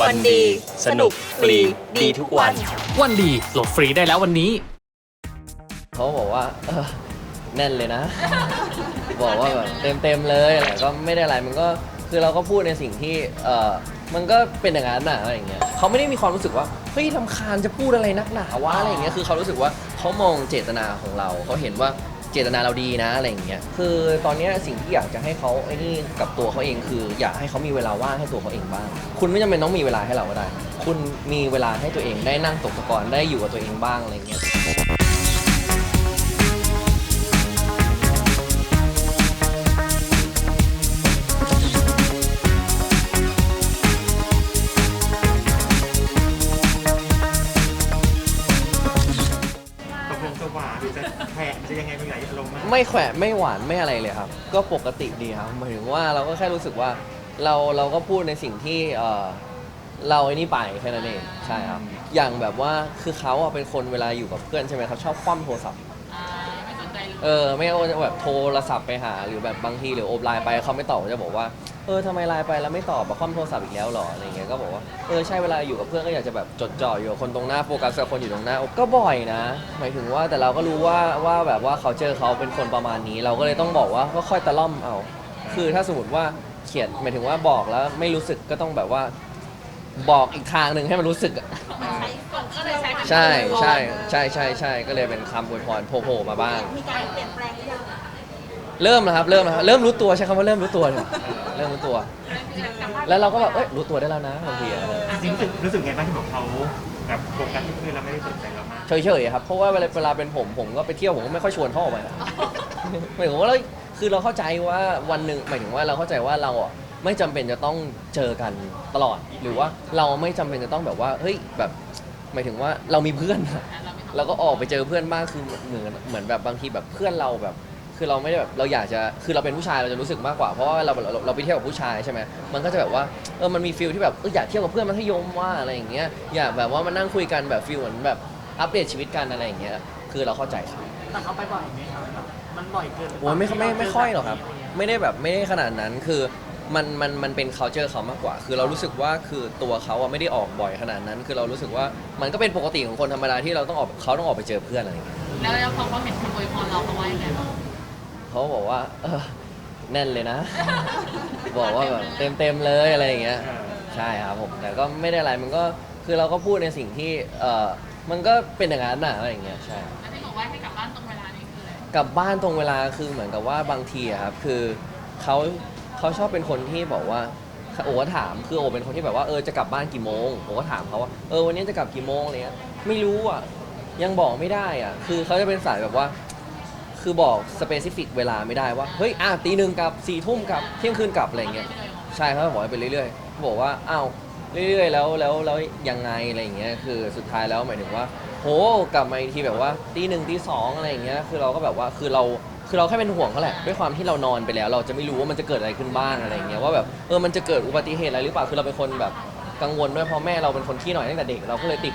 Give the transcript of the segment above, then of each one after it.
วันดี สนุกฟรีดีทุกวัน วันดีโหลดฟรีได้แล้ววันนี้ เขาบอกว่าเออแน่นเลยนะ บอกว่าแบบเต็มเต็มๆเลยแต่ก็ไม่ได้อะไรมันก็คือเราก็พูดในสิ่งที่เออมันก็เป็นอย่างนั้นน่ะอะไรอย่างเงี้ยเขาไม่ได้มีความรู้สึกว่าเฮ้ยทำคาญจะพูดอะไรนักหนาวะอะไรอย่างเงี้ยคือเขารู้สึกว่าเขามองเจตนาของเราเขาเห็นว่า เจตนาเราดีนะอะไรอย่างเงี้ยคือตอนเนี้ยสิ่งที่อยากจะให้เขาไอ้นี่กับตัวเขาเองคือ อยากให้เขามีเวลาว่างให้ตัวเขาเองบ้าง คุณไม่จำเป็นต้องมีเวลาให้เราก็ได้ คุณมีเวลาให้ตัวเองได้นั่งตกตะกอนได้อยู่กับตัวเองบ้างอะไรอย่างเงี้ย จะหวานหรือจะแผลจะยังไงเป็นไงอารมณ์มากไม่แขวะไม่หวานไม่อะไรเลยครับ ก็ปกติดีครับหมายถึงว่าเราก็แค่รู้สึกว่าเราเราก็พูดในสิ่งที่เออเราไอ้นี่ไปแค่นั้นเองใช่ครับอย่างแบบว่าคือเขาอะเป็นคนเวลาอยู่กับเพื่อนใช่ไหมเขาชอบคว่ำโทรศัพท์เออไม่ว่าจะแบบโทรศัพท์ไปหา หรือแบบบางทีหรือโอบไลน์ไปเขาไม่ตอบก็จะบอกว่า เออทำไมไลน์ไปแล้วไม่ตอบแบบคว่ำโทรศัพท์อีกแล้วเหรออะไรเงี้ยก็บอกว่าเออใช่เวลาอยู่กับเพื่อนก็อยากจะแบบจดจ่ออยู่กับคนตรงหน้าโฟกัสกับคนอยู่ตรงหน้าก็บ่อยนะ หมายถึงว่าแต่เราก็รู้ว่าว่าแบบว่าเขาเจอเขาเป็นคนประมาณนี้ เราก็เลยต้องบอกว่าก็ค่อยตะล่อมเอา คือถ้าสมมติว่าเขียนหมายถึงว่าบอกแล้วไม่รู้สึกก็ต้องแบบว่า บอกอีกทางหนึ่งให้มันรู้สึกอะใช่ใช่ใช่ใช่ใช่ก็เลยเป็นคำอวยพรโผล่ๆมาบ้าง มีการเปลี่ยนแปลงหรือยัง เริ่มแล้วครับเริ่มแล้วครับเริ่มรู้ตัวใช้คำว่าเริ่มรู้ตัวเลยเริ่มรู้ตัว แล้วเราก็แบบเอ้ยรู้ตัวได้แล้วนะบางทีอะเออจริงๆรู้สึกรู้สึกไงบ้างที่บอกเขาแบบโฟกัสที่เพื่อนเราไม่ได้สนใจเรามากเฉยๆครับเพราะว่าเวลาเวลาเป็นผมผมก็ไปเที่ยวผมก็ไม่ค่อยชวนเขาออกมาหมายถึงว่าเราคือเราเข้าใจว่าวันหนึ่งหมายถึงว่าเราเข้าใจว่าเราอะไม่จำเป็นจะต้องเจอกันตลอด หรือว่าเราไม่จำเป็นจะต้องแบบว่าเฮ้ยแบบหมายถึงว่าเรามีเพื่อนอะเราก็ออกไปเจอเพื่อนบ้างคือเหมือนเหมือนแบบบางทีแบบเพื่อนเราแบบ คือเราไม่ได้แบบเราอยากจะคือเราเป็นผู้ชายเราจะรู้สึกมากกว่าเพราะว่าเราเราเราไปเที่ยวกับผู้ชายใช่ไหมมันก็จะแบบว่าเออมันมีฟิลที่แบบเอออยากเที่ยวกับเพื่อนมัธยมว่าอะไรอย่างเงี้ยอยากแบบว่ามานั่งคุยกันแบบฟิลเหมือนแบบอัปเดตชีวิตกันอะไรอย่างเงี้ยคือเราเข้าใจครับแต่เขาไปบ่อยไหมครับแบบมันบ่อยเกินหรือเปโอ้ล่ายไม่ไม่ไม่ค่อยหรอกครับ ไม่ได้แบบไม่ได้ขนาดนั้นคือมันมันมันเป็น culture เขามากกว่า คือเรารู้สึกว่าคือตัวเขาอะไม่ได้ออกบ่อยขนาดนั้น คือเรารู้สึกว่ามันก็เป็นปกติของคนธรรมดาที่เราต้องออกเขาต้องออกไปเจอเพื่อนอะไรอย่างเงี้ยแล้วแล้วพอเขาเห็นคำอวยพรเราเขาว่ายังไงบ้าง เขาบอกว่าเออแน่นเลยนะ บอกว่าแบบเต็มเต็มๆเลยอะไรอย่างเงี้ยเออใช่ครับผมแต่ก็ไม่ได้อะไรมันก็คือเราก็พูดในสิ่งที่เออมันก็เป็นอย่างนั้นน่ะอะไรอย่างเงี้ยใช่ แล้วที่บอกว่าให้กลับบ้านตรงเวลานี่คืออะไรกลับบ้านตรงเวลาคือเหมือนกับว่าบางทีอะครับคือเขาเขาชอบเป็นคนที่บอกว่าโอ้ก็ถามคือโอเป็นคนที่แบบว่าเออจะกลับบ้านกี่โมงผมก็ถามเขาว่าเออวันนี้จะกลับกี่โมงอะไรเงี้ยไม่รู้อะยังบอกไม่ได้อะคือเขาจะเป็นสายแบบว่า คือบอกสเปซิฟิกเวลาไม่ได้ว่า เฮ้ย อะตีหนึ่งกลับสี่ทุ่มกลับ เที่ยงคืนกลับอะไรเงี้ย ใช่เขาบอกให้ไปเรื่อยๆเขาบอกว่า อ้าว เรื่อยๆ แล้ว แล้ว แล้วยังไงอะไรเงี้ย คือสุดท้ายแล้วหมายถึงว่า โห กลับมาอีกทีแบบว่าตีหนึ่งตีสองอะไรเงี้ย คือเราก็แบบว่า คือเรา คือเราแค่เป็นห่วงเขาแหละ ด้วยความที่เรานอนไปแล้ว เราจะไม่รู้ว่ามันจะเกิดอะไรขึ้นบ้างอะไรเงี้ย ว่าแบบ เออ มันจะเกิดอุบัติเหตุอะไรหรือเปล่า คือเราเป็นคนแบบกังวลด้วยเพราะแม่เราเป็นคนขี้หน่อยตั้งแต่เด็ก เราก็เลยติด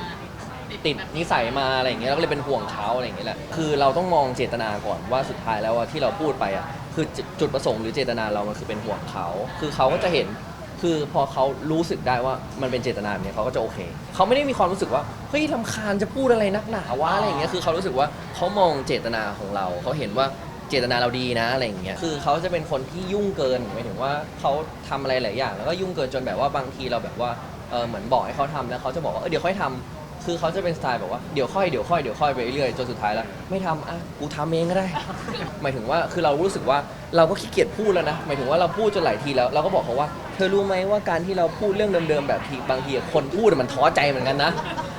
ติดนิสัยมาอะไรอย่างเงี้ยเราก็เลยเป็นห่วงเขาอะไรอย่างเงี้ยแหละคือเราต้องมองเจตนาก่อนว่าสุดท้ายแล้วอะที่เราพูดไปอะคือจุดจุดประสงค์หรือเจตนาเรามันคือเป็นห่วงเขา คือเขาก็จะเห็นคือพอเขารู้สึกได้ว่ามันเป็นเจตนาแบบเนี่ยเขาก็จะโอเค เขาไม่ได้มีความรู้สึกว่าเฮ้ยลำคาญจะพูดอะไรนักหนาวะอะไรอย่างเงี้ยคือเขารู้สึกว่าเขามองเจตนาของเราเขาเห็นว่าเจตนาเราดีนะอะไรอย่างเงี้ย คือเขาจะเป็นคนที่ยุ่งเกินหมายถึงว่าเขาทำอะไรหลายอย่าง แล้วก็ยุ่งเกินจนแบบว่าบางทีเราแบบว่าเออเหมือนบอกให้เขาทำแล้วเขาจะบอกว่าเออเดี๋ยวค่อยทำ คือเขาจะเป็นสไตล์แบบว่าเดี๋ยวค่อยเดี๋ยวค่อยเดี๋ยวค่อยไปเรื่อยๆจนสุดท้ายแล้ว ไม่ทำอะกูทำเองก็ได้ หมายถึงว่าคือเรารู้สึกว่าเราก็ขี้เกียจพูดแล้วนะหมายถึงว่าเราพูดจนหลายทีแล้วเราก็บอกเขาว่า เธอรู้ไหมว่าการที่เราพูดเรื่องเดิมๆแบบทีบางทีคนพูดมันท้อใจเหมือนกันนะ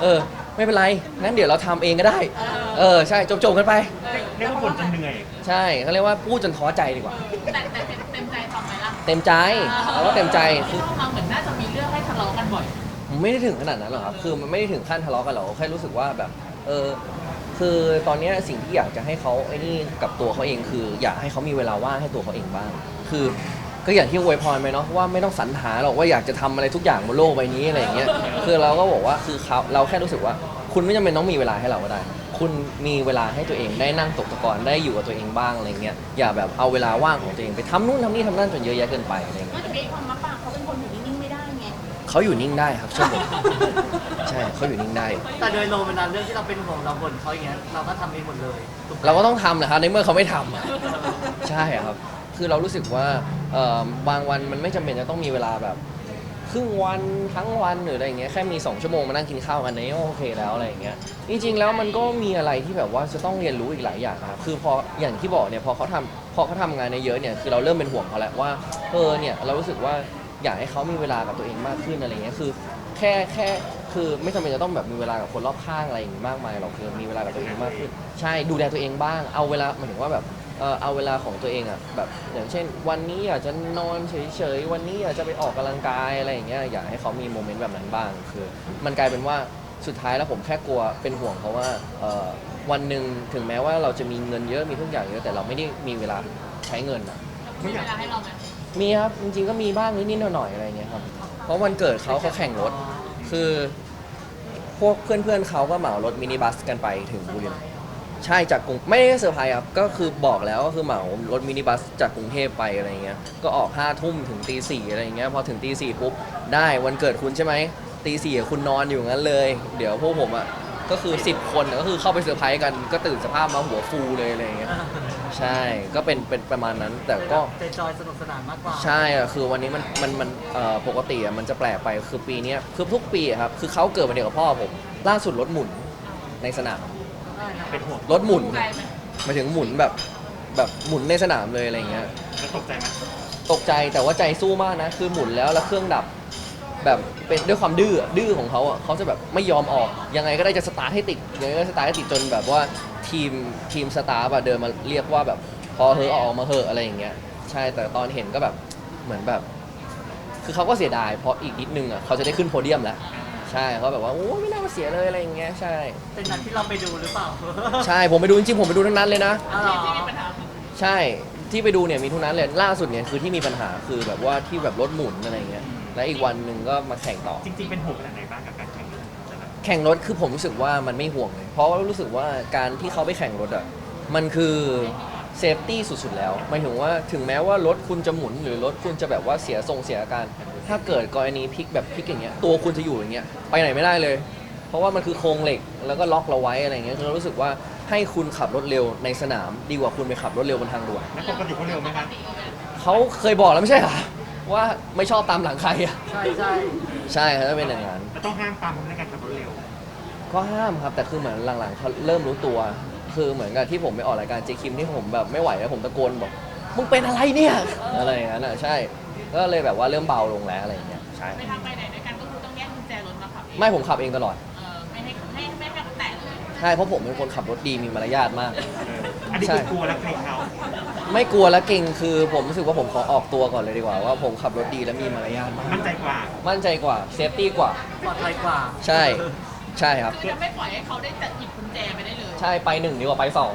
เออ ไม่เป็นไรงั้นเดี๋ยวเราทำเองก็ได้ เออใช่จบๆกันไป เรียกว่าบ่นจนเหนื่อย ใช่เขาเรียกว่าพูดจนท้อใจดีกว่า แต่แต่เต็มเต็มใจทำไหมล่ะเต็มใจเราก็เต็มใจคือเข้ามาเหมือนน่าจะมีเรื่องให้ทะเลาะกันบ่อยผม ไม่ได้ถึงขนาดนั้นหรอกครับคือมันไม่ได้ถึงขั้นทะเลาะกันหรอกแค่รู้สึกว่าแบบ เออ คือตอนเนี้ยสิ่งที่อยากจะให้เขาไอ้นี่กับตัวเขาเองคือ อยากให้เขามีเวลาว่างให้ตัวเขาเองบ้าง คือก็อย่างที่อวยพรไปเนาะว่าไม่ต้องสรรหาหรอกว่าอยากจะทำอะไรทุกอย่างบนโลกใบนี้อะไรอย่างเงี้ยคือเราก็บอกว่าคือเขาเราแค่รู้สึกว่า คุณไม่จำเป็นต้องมีเวลาให้เราก็ได้ คุณมีเวลาให้ตัวเองได้นั่งตกตะกอนได้อยู่กับตัวเองบ้างอะไรเงี้ยอย่าแบบเอาเวลาว่างของตัวเองไปทำนู่นทำนี่ทำนั่นจนเยอะแยะเกินไปอะไรเงี้ย ก็จะมีความมาปา เขาเป็นคนอยู่นิ่งๆไม่ได้ไงเขาอยู่นิ่งได้ครับเชื่อผมใช่เขาอยู่นิ่งได้ แต่โดยรวมมันนั้นเรื่องที่เราเป็นห่วงเราบ่นเขาอย่างเงี้ยเราก็ทำเองหมดเลยถูกไหมเราก็ต้องทำนะครับในเมื่อเขาไม่ทำอะใช่ครับ คือเรารู้สึกว่าเอ่อบางวันมันไม่จำเป็นจะต้องมีเวลาแบบครึ่งวันทั้งวันหรืออะไรอย่างเงี้ยแค่มี 2 ชั่วโมงมานั่งกินข้าวกันนี้ก็โอเคแล้วอะไรอย่างเงี้ยจริงๆแล้วมันก็มีอะไรที่แบบว่าจะต้องเรียนรู้อีกหลายอย่างนะครับคือพออย่างที่บอกเนี่ยพอเขาทำพอเขาทำงานเยอะๆเนี่ยคือเราเริ่มเป็นห่วงเขาแล้วว่าเออเนี่ยเรารู้สึกว่า อยากให้เขามีเวลากับตัวเองมากขึ้นอะไรเงี้ยคือ แค่แค่คือไม่จำเป็นจะต้องแบบมีเวลากับคนรอบข้างอะไรอย่างงี้มากมายหรอกคือมีเวลากับตัวเองมากขึ้น ใช่ดูแลตัวเองบ้าง เอาเวลาหมายถึงว่าแบบเออเอาเวลาของตัวเองอะแบบอย่างเช่น วันนี้อยากจะนอนเฉยๆวันนี้อยากจะไปออกกำลังกายอะไรอย่างเงี้ยอยากให้เขามีโมเมนต์แบบนั้นบ้างคือ มันกลายเป็นว่าสุดท้ายแล้วผมแค่กลัวเป็นห่วงเพราะว่าเออวันหนึ่งถึงแม้ว่าเราจะมีเงินเยอะมีทุกอย่างเยอะแต่เราไม่ได้มีเวลาใช้เงินอะ มีเวลาให้เราไหม มีครับ จริงๆก็มีบ้างนิดๆหน่อยๆอะไรเงี้ยครับ เพราะวันเกิดเขาเขาแข่งรถ คือพวกเพื่อนๆเขาก็เหมารถมินิบัสกันไปถึงบุรีรัมย์ใช่จากกรุงไม่ได้เซอร์ไพรส์ครับ ก็คือบอกแล้วก็คือเหมารถมินิบัสจากกรุงเทพไปอะไรเงี้ย ก็ออกห้าทุ่มถึงตีสี่อะไรเงี้ย พอถึงตีสี่ปุ๊บ ได้วันเกิดคุณใช่ไหม ตีสี่คุณนอนอยู่งั้นเลย เดี๋ยวพวกผมอะ ก็คือ 10 คนก็คือเข้าไปเซอร์ไพรส์กัน ก็ตื่นสภาพมาหัวฟูเลยอะไรเงี้ย ใช่ก็เป็นเป็นประมาณนั้นแต่ก็ ใจจอยสนุกสนานมากกว่าใช่อะคือวันนี้มันมันมันเอ่อปกติอะมันจะแปลกไปคือปีเนี้ยคือทุกปีอะครับคือเขาเกิดวันเดียวกับพ่อผม ล่าสุดรถหมุนในสนามเป็นห่วงรถหมุนใจไหมหมายถึงหมุนแบบแบบหมุนในสนามเลยอะไรเงี้ยแล้วตกใจไหมตกใจแต่ว่าใจสู้มากนะ คือหมุนแล้วแล้วเครื่องดับ แบบเป็นด้วยความดื้ออะดื้อของเขาอะเขาจะแบบไม่ยอมออกยังไงก็ได้จะสตาร์ทให้ติดยังไงก็สตาร์ทให้ติดจนแบบว่า ทีมทีมสตาร์อะเดินมาเรียกว่าแบบพอเฮอะออกมาเหอะอะไรอย่างเงี้ยใช่แต่ตอนเห็นก็แบบเหมือนแบบ คือเขาก็เสียดายเพราะอีกนิดนึงอะเขาจะได้ขึ้นโพเดียมแล้ว ใช่เขาแบบว่าโอ้ยไม่น่ามาเสียเลยอะไรอย่างเงี้ยใช่ เป็นนัดที่เราไปดูหรือเปล่าใช่ผมไปดูจริงๆผมไปดูทั้งนั้นเลยนะ อ๋อเหรอที่มีปัญหาใช่ที่ไปดูเนี่ยมีทุกนั้นเลยล่าสุดเนี่ยคือที่มีปัญหาคือแบบว่าที่แบบรถหมุนอะไรเงี้ยและอีกวันหนึ่งก็มาแข่งต่อจริงๆ เป็นห่วงขนาดไหนบ้างกับการแข่งรถ แต่ละแข่งรถคือผมรู้สึกว่ามันไม่ห่วงเลย เพราะว่ารู้สึกว่าการที่เขาไปแข่งรถอะมันคือเซฟตี้สุดๆแล้วหมายถึงว่าถึงแม้ว่ารถคุณจะหมุนหรือรถคุณจะแบบว่าเสียทรงเสียอาการ ถ้าเกิดกรณีพลิกแบบพลิกอย่างเงี้ยตัวคุณจะอยู่อย่างเงี้ยไปไหนไม่ได้เลย เพราะว่ามันคือโครงเหล็กแล้วก็ล็อกเราไว้อะไรเงี้ยคือเรารู้สึกว่าให้คุณขับรถเร็วในสนาม ดีกว่าคุณไปขับรถเร็วบนทางด่วนแล้วปกติเขาเร็วไหมครับเขาเคยบอกแล้วไม่ใช่เหรอว่าไม่ชอบตามหลังใครอะใช่ใช่ใช่ครับถ้าเป็นอย่างนั้นแล้ว ต้องห้ามปั๊มในการขับรถเร็ว ก็ห้ามครับ แต่คือเหมือนหลังๆเขาเริ่มรู้ตัว คือเหมือนกับที่ผมไปออกรายการเจคิมที่ผมแบบไม่ไหวแล้วผมตะโกนบอกมึงเป็นอะไรเนี่ยอะไรอย่างนั้นอะใช่ก็เลยแบบว่าเริ่มเบาลงแล้วอะไรอย่างเงี้ยใช่ไปทางไปไหนด้วยกันก็คือต้องแยกกุญแจรถมาขับเองไม่ผมขับเองตลอดเออไม่ให้ไม่ให้ไม่ให้เขาแตะเลย ใช่เพราะผมเป็นคนขับรถดีมีมารยาทมาก เอ ออันนี้ใช่คือกลัวแล้วเกรงเขาไม่กลัวและเก่งคือผมรู้สึกว่าผมขอออกตัวก่อนเลยดีกว่า ว่าผมขับรถดีและมีมารยาทมากมั่นใจกว่า มั่นใจกว่าเซฟตี้กว่า ปลอดภัยกว่า ใช่ ใช่ครับ คือจะไม่ปล่อยให้เขาได้จัดหยิบกุญแจไปได้เลย ใช่ไปหนึ่งดีกว่าไปสอง